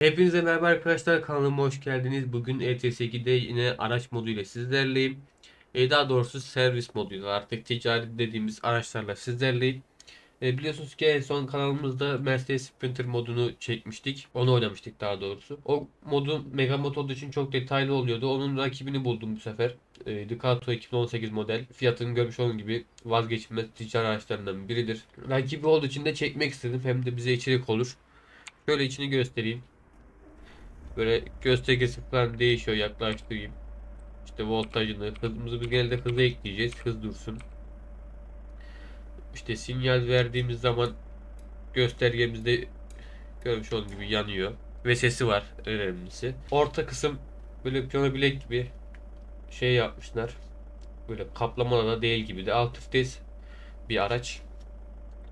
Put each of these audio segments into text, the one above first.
Hepinize merhaba arkadaşlar kanalıma hoş geldiniz. Bugün E ETS2'de yine araç moduyla sizlerleyim. E, daha doğrusu servis moduyla artık ticari dediğimiz araçlarla sizlerleyim. E, biliyorsunuz ki en son kanalımızda Mercedes Sprinter modunu çekmiştik. Onu oynamıştık daha doğrusu. O modu Mega mod için çok detaylı oluyordu. Onun rakibini buldum bu sefer. E, Ducato 2018 model. Fiyatını görmüş olduğunuz gibi vazgeçilmez ticari araçlarından biridir. Rakibi olduğu için de çekmek istedim. Hem de bize içerik olur. Şöyle içini göstereyim. Böyle göstergesi falan değişiyor yaklaştırayım. İşte voltajını, hızımızı biz genelde hızı ekleyeceğiz. Hız dursun. İşte sinyal verdiğimiz zaman göstergemizde görmüş olduğunuz gibi yanıyor. Ve sesi var önemlisi. Orta kısım böyle piyano bilek gibi şey yapmışlar. Böyle kaplamalı da değil gibi de alt vites bir araç.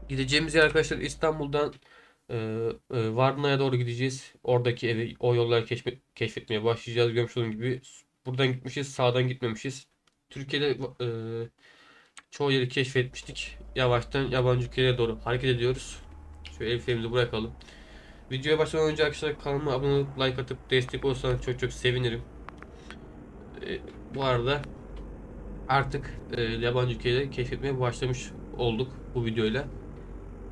Gideceğimiz yer arkadaşlar İstanbul'dan ee, e, Varna'ya doğru gideceğiz. Oradaki evi, o yolları keşfet, keşfetmeye başlayacağız. Görmüş olduğunuz gibi buradan gitmişiz, sağdan gitmemişiz. Türkiye'de e, çoğu yeri keşfetmiştik. Yavaştan yabancı ülkelere doğru hareket ediyoruz. Şöyle el frenimizi bırakalım. Videoya başlamadan önce arkadaşlar kanalıma abone olup like atıp destek olursanız çok çok sevinirim. E, bu arada artık e, yabancı ülkeleri keşfetmeye başlamış olduk bu videoyla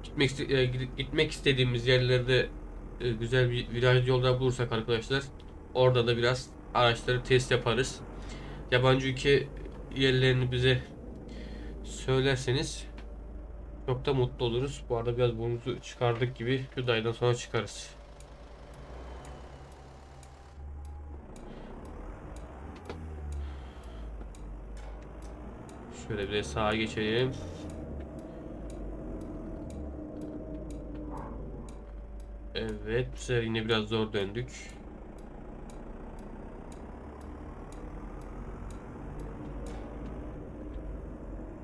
gitmek e, gitmek istediğimiz yerlerde e, güzel bir viraj yollar bulursak arkadaşlar orada da biraz araçları test yaparız. Yabancı ülke yerlerini bize söylerseniz çok da mutlu oluruz. Bu arada biraz burnumuzu çıkardık gibi şu daydan sonra çıkarız. Şöyle bir sağa geçeyim. Evet, bu sefer yine biraz zor döndük.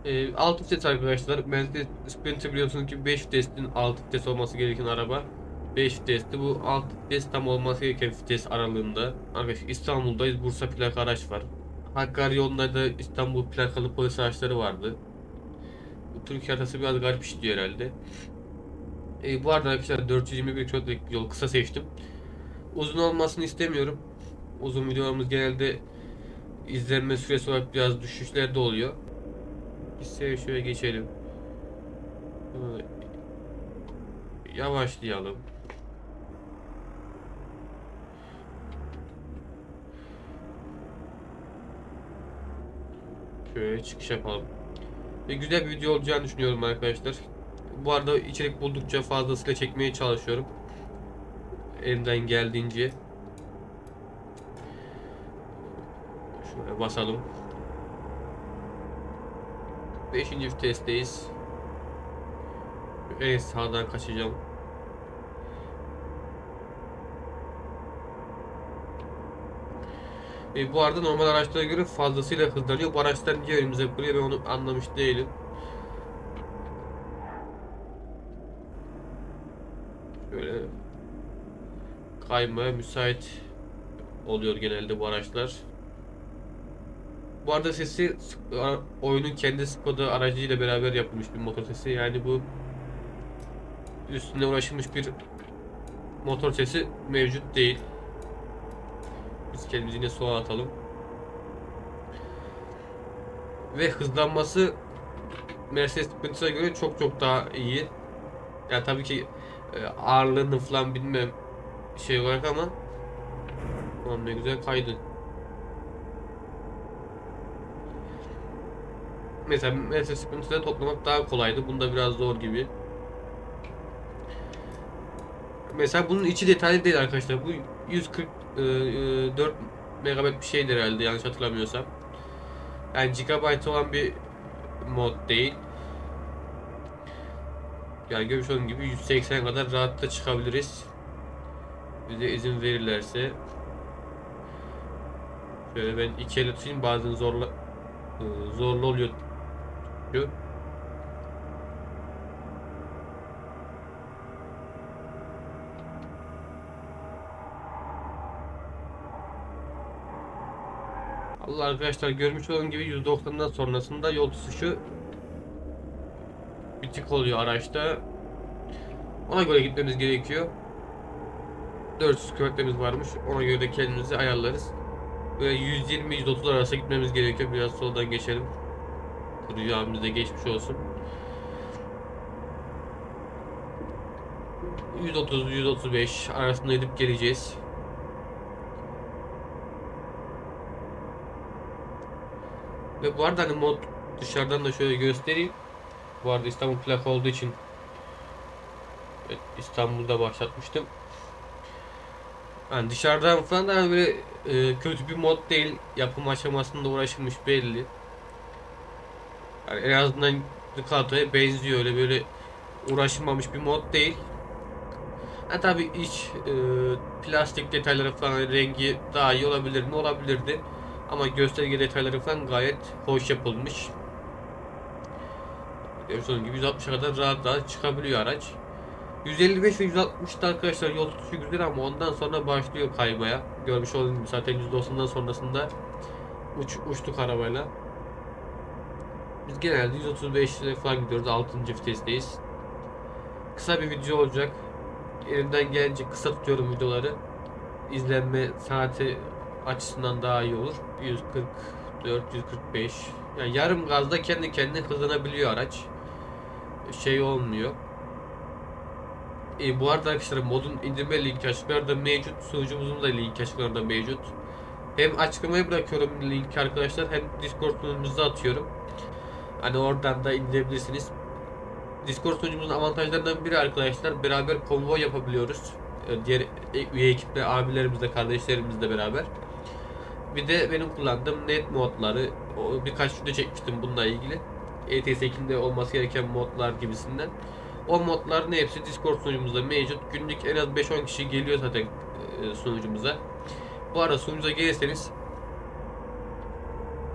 Ee, alt vites arkadaşlar. Mercedes Sprinter biliyorsunuz ki 5 vitesin alt vites olması gereken araba. 5 vitesli. Bu alt vites tam olması gereken vites aralığında. Arkadaşlar İstanbul'dayız. Bursa plaka araç var. Hakkari yolunda da İstanbul plakalı polis araçları vardı. Bu Türkiye haritası biraz garip işliyor herhalde. E, bu arada arkadaşlar 421 kilometrelik yol kısa seçtim. Uzun olmasını istemiyorum. Uzun videolarımız genelde izlenme süresi olarak biraz düşüşlerde oluyor. Biz şöyle geçelim. Yavaşlayalım. Şöyle çıkış yapalım. Ve güzel bir video olacağını düşünüyorum arkadaşlar. Bu arada içerik buldukça fazlasıyla çekmeye çalışıyorum. Elimden geldiğince. Şöyle basalım. Beşinci vitesteyiz. En sağdan kaçacağım. E, bu arada normal araçlara göre fazlasıyla hızlanıyor. Bu araçlar niye önümüze kırıyor ben onu anlamış değilim. Böyle kaymaya müsait oluyor genelde bu araçlar. Bu arada sesi oyunun kendi Skoda aracıyla beraber yapılmış bir motor sesi. Yani bu üstüne uğraşılmış bir motor sesi mevcut değil. Biz kendimizi yine soğuğa atalım. Ve hızlanması Mercedes Sprinter'a göre çok çok daha iyi. Yani tabii ki e, ağırlığını falan bilmem şey olarak ama Ulan ne güzel kaydı. Mesela Mercedes Sprinter'da toplamak daha kolaydı. Bunda biraz zor gibi. Mesela bunun içi detaylı değil arkadaşlar. Bu 144 megabayt bir şeydir herhalde yanlış hatırlamıyorsam. Yani gigabyte olan bir mod değil. Yani görmüş olduğunuz gibi 180 kadar rahatla çıkabiliriz. Bize izin verirlerse. Şöyle ben iki elle tutayım bazen zorla e, zorlu oluyor. Allah arkadaşlar görmüş olduğunuz gibi 190'dan sonrasında yol tutuşu bitik oluyor araçta. Ona göre gitmemiz gerekiyor. 400 kilometremiz varmış. Ona göre de kendimizi ayarlarız. Böyle 120-130 arası gitmemiz gerekiyor. Biraz soldan geçelim. Kurucu abimiz de geçmiş olsun. 130-135 arasında gidip geleceğiz. Ve bu arada hani mod dışarıdan da şöyle göstereyim. Bu arada İstanbul plak olduğu için İstanbul'da başlatmıştım. Yani dışarıdan falan da hani böyle e, kötü bir mod değil. Yapım aşamasında uğraşılmış belli. Yani en azından Ducato'ya benziyor öyle böyle uğraşılmamış bir mod değil. Ha tabi iç e, plastik detayları falan rengi daha iyi olabilir mi? Olabilirdi. Ama gösterge detayları falan gayet hoş yapılmış. Gördüğünüz gibi 160'a kadar rahat rahat çıkabiliyor araç. 155 ve 160'da arkadaşlar yol tutuşu güzel ama ondan sonra başlıyor kaymaya. Görmüş olduğunuz gibi zaten %90'dan sonrasında uç, uçtuk arabayla. Biz genelde 135 ile falan gidiyoruz. 6. vitesteyiz. Kısa bir video olacak. Elimden gelince kısa tutuyorum videoları. İzlenme saati açısından daha iyi olur. 144, 145. Yani yarım gazda kendi kendine hızlanabiliyor araç. Şey olmuyor. E, bu arada arkadaşlar modun indirme linki açıklarda mevcut. Sunucumuzun da linki açıklarda mevcut. Hem açıklamaya bırakıyorum linki arkadaşlar hem Discord sunucumuza atıyorum. Hani oradan da indirebilirsiniz. Discord sunucumuzun avantajlarından biri arkadaşlar beraber konvoy yapabiliyoruz. E, Diğer üye ekiple abilerimizle, kardeşlerimizle beraber. Bir de benim kullandığım net modları, birkaç video çekmiştim bununla ilgili. ETS 2'de olması gereken modlar gibisinden. O modların hepsi Discord sunucumuzda mevcut. Günlük en az 5-10 kişi geliyor zaten e, sunucumuza. Bu arada sunucumuza gelirseniz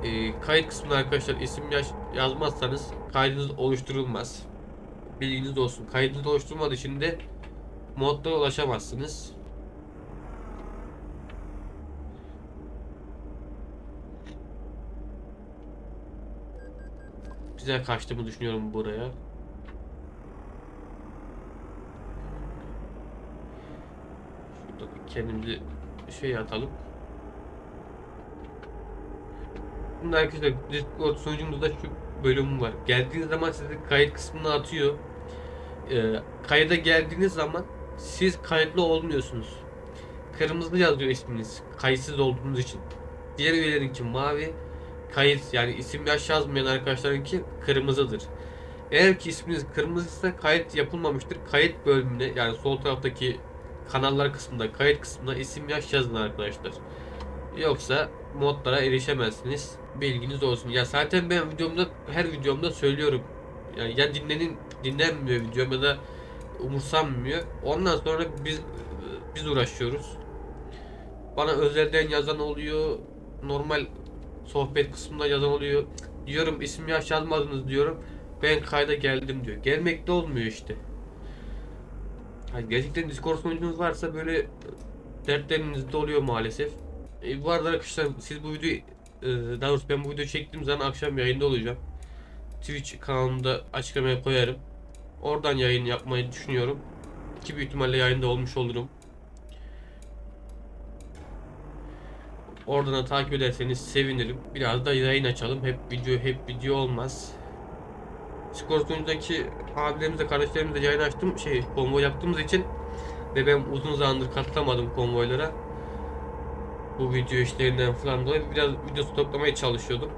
e, kayıt kısmına arkadaşlar isim yaş yazmazsanız kaydınız oluşturulmaz. Bilginiz olsun. Kaydınız oluşturmadığı için de modlara ulaşamazsınız. Güzel kaçtığımı düşünüyorum buraya. Şurada bir kendimizi şey atalım. Şimdi arkadaşlar Discord sunucumuzda şu bölüm var. Geldiğiniz zaman sizi kayıt kısmına atıyor. Ee, kayda geldiğiniz zaman siz kayıtlı olmuyorsunuz. Kırmızı yazıyor isminiz. Kayıtsız olduğunuz için. Diğer üyelerinki mavi. Kayıt yani isim yaş yazmayan arkadaşlarınki kırmızıdır. Eğer ki isminiz kırmızıysa kayıt yapılmamıştır. Kayıt bölümüne yani sol taraftaki kanallar kısmında kayıt kısmına isim yaş yazın arkadaşlar. Yoksa modlara erişemezsiniz. Bilginiz olsun. Ya zaten ben videomda her videomda söylüyorum. Yani ya dinlenin dinlenmiyor videom ya da umursanmıyor. Ondan sonra biz biz uğraşıyoruz. Bana özelden yazan oluyor. Normal sohbet kısmında yazan oluyor. Diyorum isim yaş yazmadınız diyorum. Ben kayda geldim diyor. Gelmekte olmuyor işte. Yani gerçekten Discord sunucunuz varsa böyle dertleriniz de oluyor maalesef. E, bu arada arkadaşlar siz bu videoyu e, daha doğrusu ben bu videoyu çektiğim zaman akşam yayında olacağım. Twitch kanalımda açıklamaya koyarım. Oradan yayın yapmayı düşünüyorum. Ki büyük ihtimalle yayında olmuş olurum. Oradan da takip ederseniz sevinirim. Biraz da yayın açalım. Hep video hep video olmaz. Skor sunucudaki abilerimizle kardeşlerimizle yayın açtım. Şey konvoy yaptığımız için ve ben uzun zamandır katılamadım konvoylara. Bu video işlerinden falan dolayı biraz video stoklamaya çalışıyordum.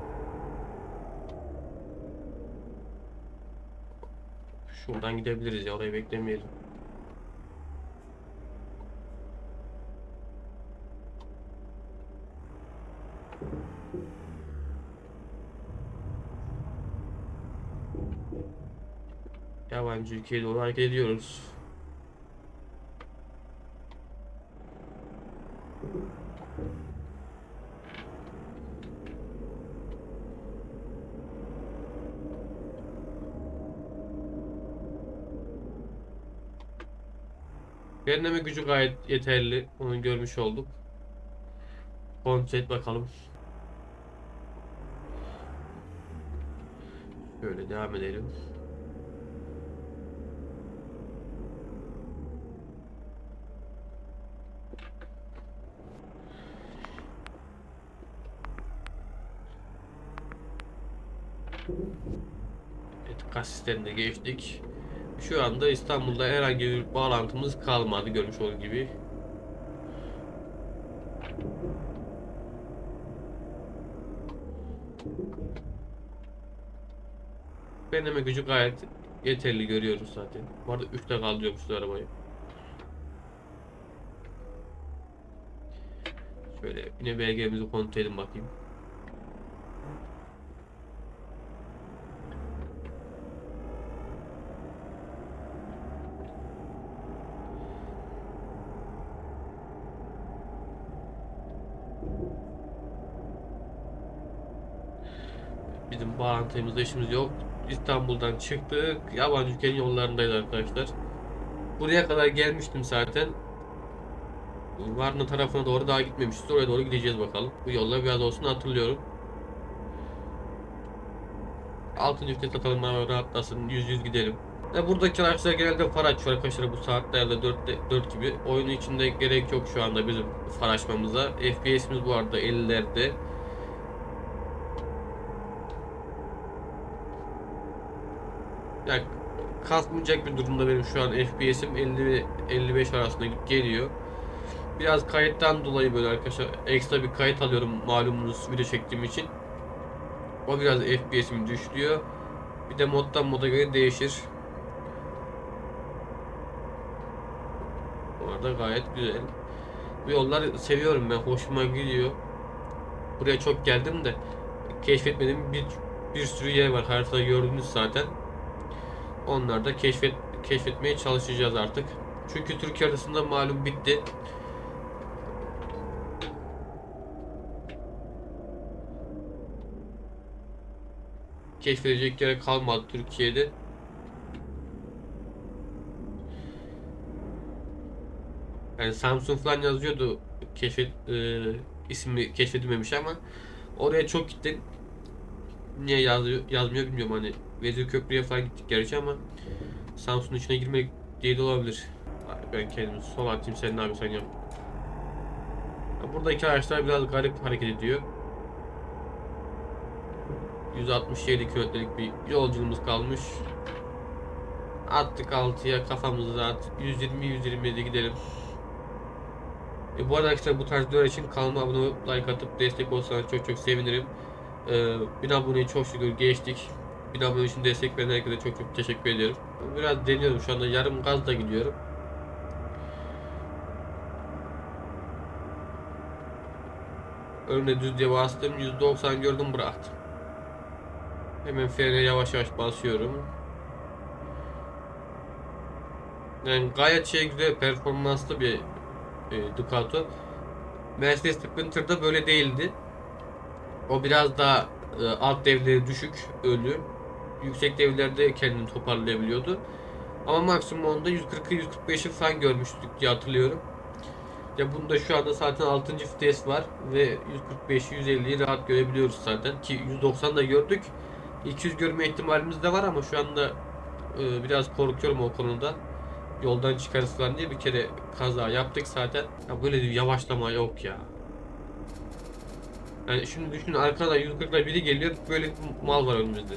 Şuradan gidebiliriz ya orayı beklemeyelim. Yabancı ülkeye doğru hareket ediyoruz. Frenleme gücü gayet yeterli. Onu görmüş olduk. Kontrol bakalım. Şöyle devam edelim. Etika sistemine geçtik. Şu anda İstanbul'da herhangi bir bağlantımız kalmadı görmüş olduğunuz gibi. Deneme gücü gayet yeterli görüyoruz zaten. Bu arada 3'te kaldırıyormuşuz arabayı. Şöyle yine BG'mizi kontrol edelim bakayım. Bizim bağlantımızda işimiz yok. İstanbul'dan çıktık. Yabancı ülkenin yollarındayız arkadaşlar. Buraya kadar gelmiştim zaten. Varna tarafına doğru daha gitmemişiz. Oraya doğru gideceğiz bakalım. Bu yolla biraz olsun hatırlıyorum. Altıncı vites atalım bana rahatlasın. Yüz yüz gidelim. Ve buradaki araçlar genelde far açıyor arkadaşlar bu saatlerde 4, 4 gibi. Oyunun içinde gerek yok şu anda bizim far açmamıza. FPS'imiz bu arada 50'lerde. Yani kasmayacak bir durumda benim şu an FPS'im 50 ve 55 arasında geliyor. Biraz kayıttan dolayı böyle arkadaşlar ekstra bir kayıt alıyorum malumunuz video çektiğim için. O biraz FPS'imi düşürüyor. Bir de moddan moda göre değişir. Bu arada gayet güzel. Bu yollar seviyorum ben. Hoşuma gidiyor. Buraya çok geldim de keşfetmediğim bir, bir sürü yer var. Haritada gördünüz zaten. Onları da keşfet keşfetmeye çalışacağız artık. Çünkü Türkiye arasında malum bitti. Keşfedecek yer kalmadı Türkiye'de. Yani Samsung falan yazıyordu keşfet e, ismi keşfedilmemiş ama oraya çok gittim. Niye yazıyor, yazmıyor bilmiyorum hani Vezir Köprü'ye falan gittik gerçi ama Samsun'un içine girmek değil de olabilir. Ben kendimi sol atayım sen ne yapıyorsan yap. Ya Buradaki araçlar biraz garip hareket ediyor. 167 kilometrelik bir yolculuğumuz kalmış. Attık 6'ya kafamızı at. 120-127 gidelim. E, bu arada arkadaşlar bu tarz videolar için kanalıma abone olup like atıp destek olsanız çok çok sevinirim. Ee, 1000 aboneyi çok şükür geçtik. 1000 abone için destek veren herkese çok çok teşekkür ediyorum. Biraz deniyorum şu anda yarım gazla gidiyorum. Önüne düz diye bastım. 190 gördüm bıraktım. Hemen frene yavaş yavaş basıyorum. Yani gayet şey güzel performanslı bir e, Ducato. Mercedes Sprinter'da böyle değildi. O biraz daha e, alt devleri düşük ölü. Yüksek devlerde kendini toparlayabiliyordu. Ama maksimum onda 140'ı 145'i falan görmüştük diye hatırlıyorum. Ya bunda şu anda zaten 6. vites var ve 145'i 150'yi rahat görebiliyoruz zaten ki 190 da gördük. 200 görme ihtimalimiz de var ama şu anda e, biraz korkuyorum o konuda. Yoldan çıkarız falan diye bir kere kaza yaptık zaten. Ya böyle bir yavaşlama yok ya. Yani şimdi düşünün arkada 140'la biri geliyor böyle mal var önümüzde.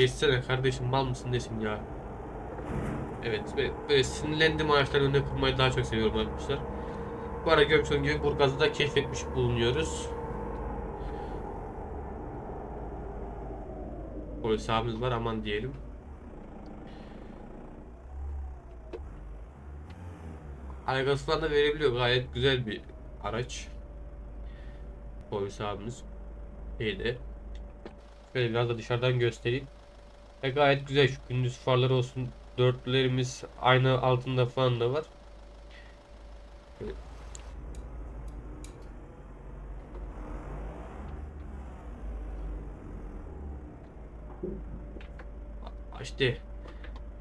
Geçsene kardeşim mal mısın nesin ya? Evet ve böyle sinirlendiğim araçların önüne kırmayı daha çok seviyorum arkadaşlar. Bu ara Gökçen gibi Burgaz'ı da keşfetmiş bulunuyoruz. Polis abimiz var aman diyelim. Algası falan da verebiliyor. Gayet güzel bir araç. Polis abimiz. İyiydi. Şöyle biraz da dışarıdan göstereyim. Ve gayet güzel şu gündüz farları olsun. Dörtlülerimiz aynı altında falan da var. Evet. İşte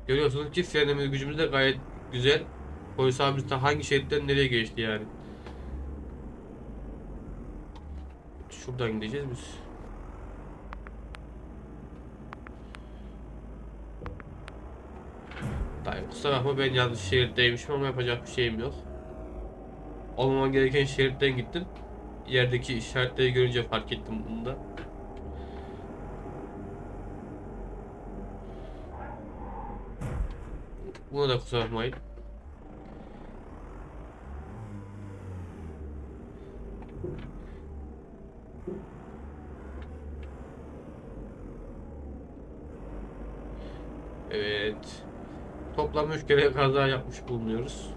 görüyorsunuz ki frenleme gücümüz de gayet güzel. Polis abimiz de hangi şeritten nereye geçti yani. Şuradan gideceğiz biz. Kusura bakma ben yanlış şeritteymişim ama yapacak bir şeyim yok. olmaman gereken şeritten gittim. Yerdeki işaretleri görünce fark ettim bunu da. Buna da kusura bakmayın. Evet. Toplam 3 kere kaza yapmış bulunuyoruz.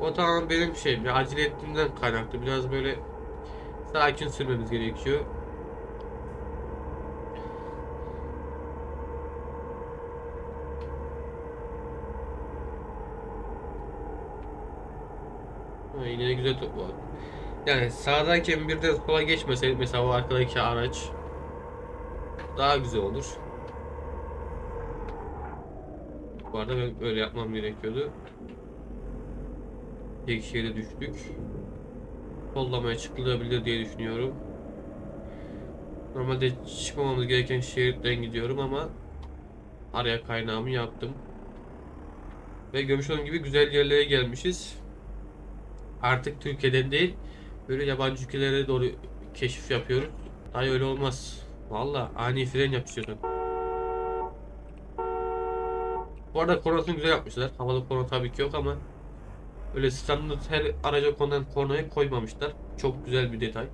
O tamamen benim şeyim ya acele ettiğimden kaynaklı. Biraz böyle sakin sürmemiz gerekiyor. Ha, yine güzel top var. Yani sağdayken birden sola geçmeseydik mesela o arkadaki araç daha güzel olur. Bu arada ben öyle yapmam gerekiyordu. Tek şehre düştük. Sollamaya çıkılabilir diye düşünüyorum. Normalde çıkmamamız gereken şeritten gidiyorum ama araya kaynağımı yaptım. Ve görmüş olduğunuz gibi güzel yerlere gelmişiz. Artık Türkiye'den değil, böyle yabancı ülkelere doğru keşif yapıyoruz. Ay öyle olmaz. Valla ani fren yapıştırdım. Bu arada kornasını güzel yapmışlar. Havalı korna tabii ki yok ama öyle standart her araca konan kornayı koymamışlar. Çok güzel bir detay.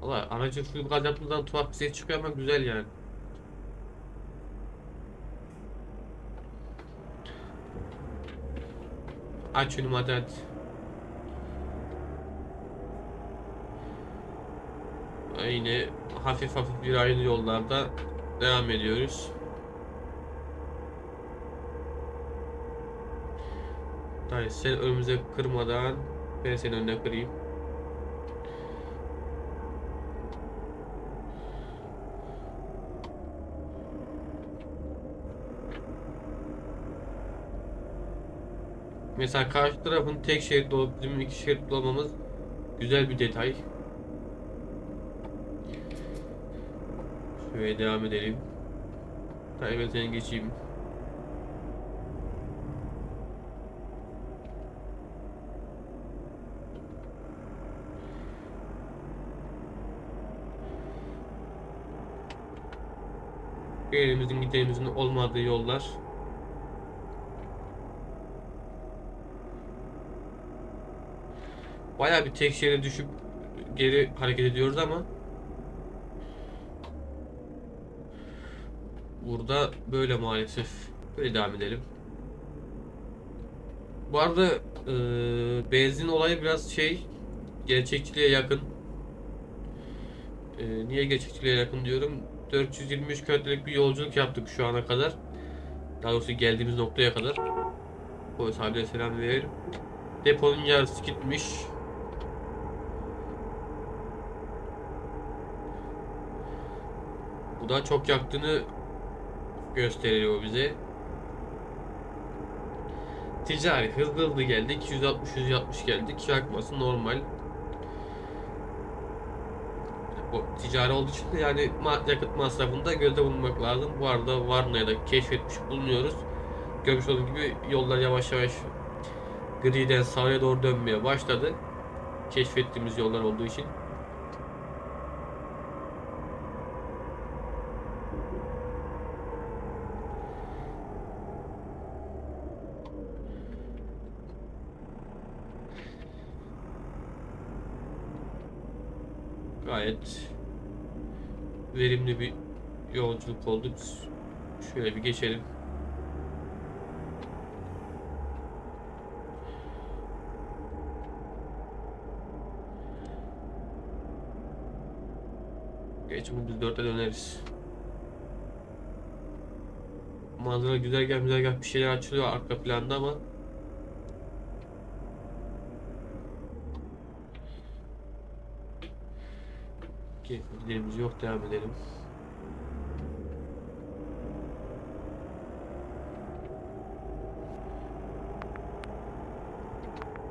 Valla aracın full gaz yaptığından tuhaf bir ses çıkıyor ama güzel yani. Aç önümü hadi hadi. Yine hafif hafif bir ayrı yollarda devam ediyoruz. Dayı sen önümüze kırmadan ben senin önüne kırayım. Mesela karşı tarafın tek şeritli olup bizim iki şeritli olmamız güzel bir detay. Şöyle devam edelim. Tabii ben seni geçeyim. Elimizin giderimizin olmadığı yollar. Bayağı bir tek şeride düşüp geri hareket ediyoruz ama Burada böyle maalesef. Böyle devam edelim. Bu arada e, benzin olayı biraz şey gerçekçiliğe yakın. E, niye gerçekçiliğe yakın diyorum? 423 kilometrelik bir yolculuk yaptık şu ana kadar. Daha doğrusu geldiğimiz noktaya kadar. Polis abiye selam verelim. Deponun yarısı gitmiş. Bu da çok yaktığını gösteriyor bize. Ticari hızlı hızlı geldik. 160-160 geldik. Yakması normal. Bu ticari olduğu için de yani yakıt masrafında gözde bulunmak lazım. Bu arada Varna'ya da keşfetmiş bulunuyoruz. Görmüş olduğunuz gibi yollar yavaş yavaş griden sağa doğru dönmeye başladı. Keşfettiğimiz yollar olduğu için. Gayet verimli bir yolculuk oldu. Biz Şöyle bir geçelim. Geçimi biz dörtte döneriz. Manzara güzel gel güzel gel bir şeyler açılıyor arka planda ama Giderimiz yok devam edelim.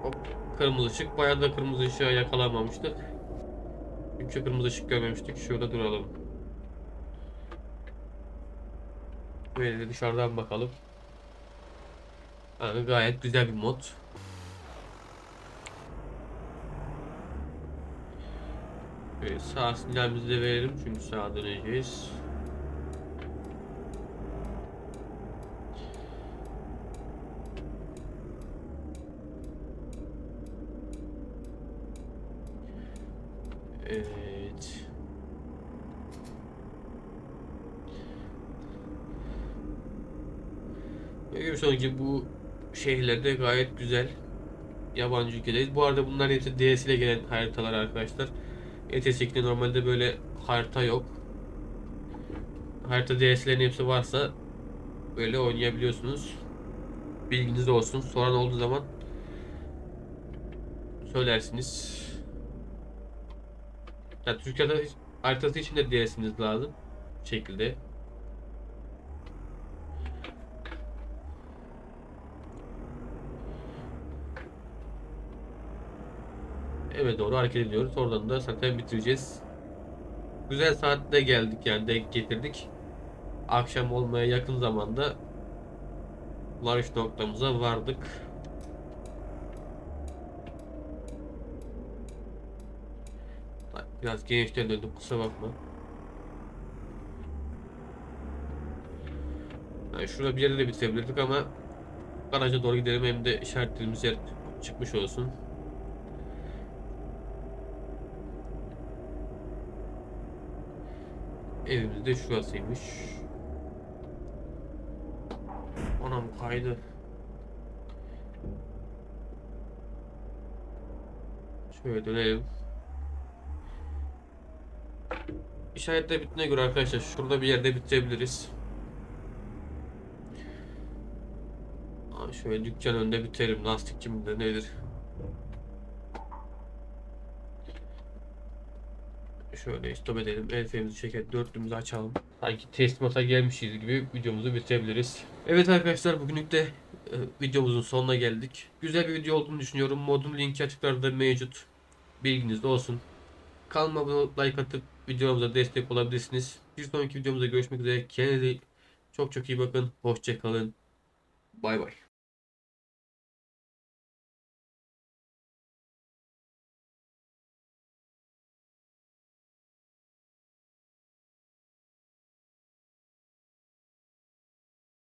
Hop kırmızı ışık. Bayağı da kırmızı ışığa yakalanmamıştık. Çünkü kırmızı ışık görmemiştik. Şurada duralım. Böyle dışarıdan bakalım. Yani gayet güzel bir mod. Böyle sağ sinyalimizi de verelim çünkü sağa döneceğiz. Evet. Görmüş olduğunuz gibi bu şehirlerde gayet güzel. Yabancı ülkedeyiz. Bu arada bunlar hepsi DS ile gelen haritalar arkadaşlar. ETS2'de normalde böyle harita yok. Harita DS'lerin hepsi varsa böyle oynayabiliyorsunuz. Bilginiz olsun. Soran olduğu zaman söylersiniz. Ya Türkiye'de haritası için de DS'iniz lazım. Bu şekilde. Eve doğru hareket ediyoruz. Oradan da zaten bitireceğiz. Güzel saatte geldik yani denk getirdik. Akşam olmaya yakın zamanda varış noktamıza vardık. Biraz gençten döndüm kusura bakma. Yani şurada bir yerde de bitirebilirdik ama garaja doğru gidelim hem de işaretlediğimiz yer çıkmış olsun. Evimiz de şurasıymış. Anam kaydı. Şöyle dönelim. İşaretle bittiğine göre arkadaşlar şurada bir yerde bitirebiliriz. Şöyle dükkan önünde biterim. Lastikçi midir nedir? Şöyle stop edelim. El frenimizi çekelim. Dörtlüğümüzü açalım. Sanki teslimata gelmişiz gibi videomuzu bitirebiliriz. Evet arkadaşlar bugünlük de e, videomuzun sonuna geldik. Güzel bir video olduğunu düşünüyorum. Modun linki açıklarda mevcut. Bilginiz de olsun. Kanalıma like atıp videomuza destek olabilirsiniz. Bir sonraki videomuzda görüşmek üzere. Kendinize çok çok iyi bakın. Hoşçakalın. Bay bay.